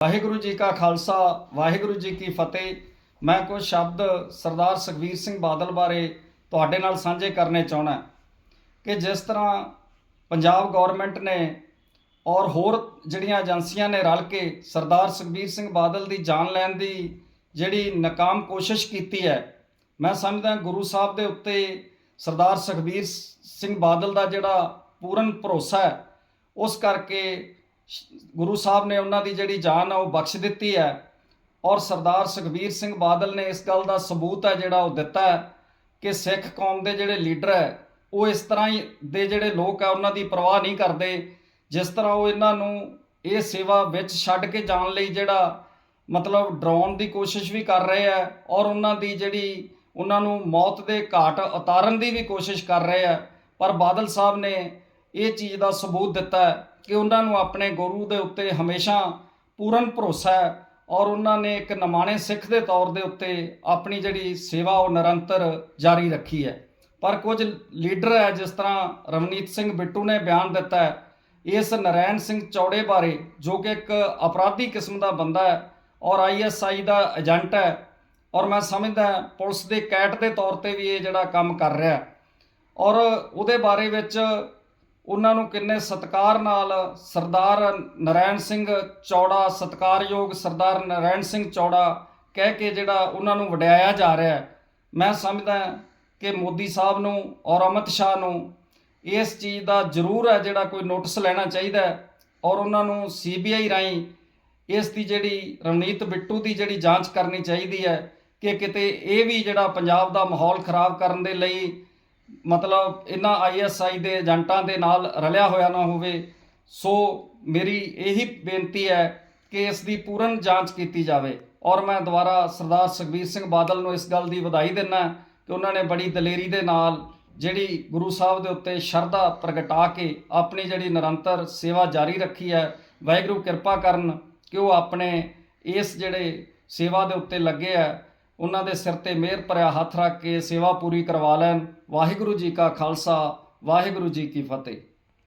ਵਾਹਿਗੁਰੂ ਜੀ ਕਾ ਖਾਲਸਾ, ਵਾਹਿਗੁਰੂ ਜੀ ਕੀ ਫਤਿਹ। ਮੈਂ ਕੁਝ ਸ਼ਬਦ ਸਰਦਾਰ ਸੁਖਬੀਰ ਸਿੰਘ ਬਾਦਲ ਬਾਰੇ ਤੁਹਾਡੇ ਨਾਲ ਸਾਂਝੇ ਕਰਨੇ ਚਾਹਣਾ ਕਿ ਜਿਸ ਤਰ੍ਹਾਂ ਪੰਜਾਬ ਗਵਰਨਮੈਂਟ ਨੇ ਔਰ ਹੋਰ ਜਿਹੜੀਆਂ ਏਜੰਸੀਆਂ ਨੇ ਰਲ ਕੇ ਸਰਦਾਰ ਸੁਖਬੀਰ ਸਿੰਘ ਬਾਦਲ ਦੀ ਜਾਨ ਲੈਣ ਦੀ ਜਿਹੜੀ ਨਾਕਾਮ ਕੋਸ਼ਿਸ਼ ਕੀਤੀ ਹੈ, ਮੈਂ ਸਮਝਦਾ ਗੁਰੂ ਸਾਹਿਬ ਦੇ ਉੱਤੇ ਸਰਦਾਰ ਸੁਖਬੀਰ ਸਿੰਘ ਬਾਦਲ ਦਾ ਜਿਹੜਾ ਪੂਰਨ ਭਰੋਸਾ ਹੈ, ਉਸ ਕਰਕੇ ਗੁਰੂ ਸਾਹਿਬ ਨੇ ਉਹਨਾਂ ਦੀ ਜਿਹੜੀ ਜਾਨ ਆ ਉਹ ਬਖਸ਼ ਦਿੱਤੀ ਹੈ ਔਰ ਸਰਦਾਰ ਸੁਖਬੀਰ ਸਿੰਘ ਬਾਦਲ ਨੇ ਇਸ ਗੱਲ ਦਾ ਸਬੂਤ ਹੈ ਜਿਹੜਾ ਉਹ ਦਿੱਤਾ ਹੈ ਕਿ ਸਿੱਖ ਕੌਮ ਦੇ ਜਿਹੜੇ ਲੀਡਰ ਹੈ, ਉਹ ਇਸ ਤਰ੍ਹਾਂ ਹੀ ਦੇ ਜਿਹੜੇ ਲੋਕ ਆ ਉਹਨਾਂ ਦੀ ਪਰਵਾਹ ਨਹੀਂ ਕਰਦੇ। ਜਿਸ ਤਰ੍ਹਾਂ ਉਹ ਇਹਨਾਂ ਨੂੰ ਇਹ ਸੇਵਾ ਵਿੱਚ ਛੱਡ ਕੇ ਜਾਣ ਲਈ ਜਿਹੜਾ ਮਤਲਬ ਡਰਾਉਣ ਦੀ ਕੋਸ਼ਿਸ਼ ਵੀ ਕਰ ਰਹੇ ਆ ਔਰ ਉਹਨਾਂ ਦੀ ਜਿਹੜੀ ਉਹਨਾਂ ਨੂੰ ਮੌਤ ਦੇ ਘਾਟ ਉਤਾਰਨ ਦੀ ਵੀ ਕੋਸ਼ਿਸ਼ ਕਰ ਰਹੇ ਆ ਪਰ ਬਾਦਲ ਸਾਹਿਬ ਨੇ ਇਹ ਚੀਜ਼ ਦਾ ਸਬੂਤ ਦਿੱਤਾ ਕਿ ਉਹਨਾਂ ਨੂੰ ਆਪਣੇ ਗੁਰੂ ਦੇ ਉੱਤੇ ਹਮੇਸ਼ਾ ਪੂਰਨ ਭਰੋਸਾ ਹੈ ਔਰ ਉਹਨਾਂ ਨੇ ਇੱਕ ਨਮਾਣੇ ਸਿੱਖ ਦੇ ਤੌਰ ਦੇ ਉੱਤੇ ਆਪਣੀ ਜਿਹੜੀ ਸੇਵਾ ਉਹ ਨਿਰੰਤਰ ਜਾਰੀ ਰੱਖੀ ਹੈ। ਪਰ ਕੁਝ ਲੀਡਰ ਹੈ ਜਿਸ ਤਰ੍ਹਾਂ ਰਵਨੀਤ ਸਿੰਘ ਬਿੱਟੂ ਨੇ ਬਿਆਨ ਦਿੱਤਾ ਹੈ, ਇਸ ਨਰੈਣ ਸਿੰਘ ਚੌੜੇ ਬਾਰੇ, ਜੋ ਕਿ ਇੱਕ ਅਪਰਾਧੀ ਕਿਸਮ ਦਾ ਬੰਦਾ ਹੈ ਔਰ ਆਈਐਸਆਈ ਦਾ ਏਜੰਟ ਹੈ ਔਰ ਮੈਂ ਸਮਝਦਾ ਪੁਲਿਸ ਦੇ ਕੈਟ ਦੇ ਤੌਰ ਤੇ ਵੀ ਇਹ ਜਿਹੜਾ ਕੰਮ ਕਰ ਰਿਹਾ ਔਰ ਉਹਦੇ ਬਾਰੇ ਵਿੱਚ ਉਹਨਾਂ ਨੂੰ ਕਿੰਨੇ ਸਤਿਕਾਰ ਨਾਲ ਸਰਦਾਰ ਨਰੈਣ ਸਿੰਘ ਚੌੜਾ, ਸਤਿਕਾਰਯੋਗ ਸਰਦਾਰ ਨਰੈਣ ਸਿੰਘ ਚੌੜਾ ਕਹਿ ਕੇ ਜਿਹੜਾ ਉਹਨਾਂ ਨੂੰ ਵਡਿਆਇਆ ਜਾ ਰਿਹਾ ਹੈ। ਮੈਂ ਸਮਝਦਾ ਕਿ ਮੋਦੀ ਸਾਹਿਬ ਨੂੰ ਔਰ ਅਮਿਤ ਸ਼ਾਹ ਨੂੰ ਇਸ ਚੀਜ਼ ਦਾ ਜ਼ਰੂਰ ਹੈ ਜਿਹੜਾ ਕੋਈ ਨੋਟਿਸ ਲੈਣਾ ਚਾਹੀਦਾ ਹੈ ਔਰ ਉਹਨਾਂ ਨੂੰ ਸੀਬੀਆਈ ਰਾਹੀਂ ਇਸ ਦੀ ਜਿਹੜੀ ਰਵਨੀਤ ਬਿੱਟੂ ਦੀ ਜਿਹੜੀ ਜਾਂਚ ਕਰਨੀ ਚਾਹੀਦੀ ਹੈ ਕਿ ਕਿਤੇ ਇਹ ਵੀ ਜਿਹੜਾ ਪੰਜਾਬ ਦਾ ਮਾਹੌਲ ਖਰਾਬ ਕਰਨ ਦੇ ਲਈ ਮਤਲਬ ਇਹਨਾਂ ਆਈਐਸਆਈ ਦੇ ਏਜੰਟਾਂ ਦੇ ਨਾਲ ਰਲਿਆ ਹੋਇਆ ਨਾ ਹੋਵੇ, ਸੋ ਮੇਰੀ ਇਹੀ ਬੇਨਤੀ ਹੈ ਕਿ ਇਸ ਦੀ ਪੂਰਨ ਜਾਂਚ ਕੀਤੀ ਜਾਵੇ। ਔਰ ਮੈਂ ਦੁਬਾਰਾ ਸਰਦਾਰ ਸੁਖਬੀਰ ਸਿੰਘ ਬਾਦਲ ਨੂੰ ਇਸ ਗੱਲ ਦੀ ਵਧਾਈ ਦਿੰਦਾ ਕਿ ਉਹਨਾਂ ਨੇ ਬੜੀ ਦਲੇਰੀ ਦੇ ਨਾਲ ਜਿਹੜੀ ਗੁਰੂ ਸਾਹਿਬ ਦੇ ਉੱਤੇ ਸ਼ਰਧਾ ਪ੍ਰਗਟਾ ਕੇ ਆਪਣੀ ਜਿਹੜੀ ਨਿਰੰਤਰ ਸੇਵਾ ਜਾਰੀ ਰੱਖੀ ਹੈ, ਵਾਹਿਗੁਰੂ ਕਿਰਪਾ ਕਰਨ ਕਿ ਉਹ ਆਪਣੇ ਇਸ ਜਿਹੜੇ ਸੇਵਾ ਦੇ ਉੱਤੇ ਲੱਗੇ ਆ ਉਹਨਾਂ ਦੇ ਸਿਰ ਤੇ ਮਿਹਰ ਭਰਿਆ ਹੱਥ ਰੱਖ ਕੇ ਸੇਵਾ ਪੂਰੀ ਕਰਵਾ ਲੈਣ। ਵਾਹਿਗੁਰੂ ਜੀ ਕਾ ਖਾਲਸਾ, ਵਾਹਿਗੁਰੂ ਜੀ ਕੀ ਫਤਿਹ।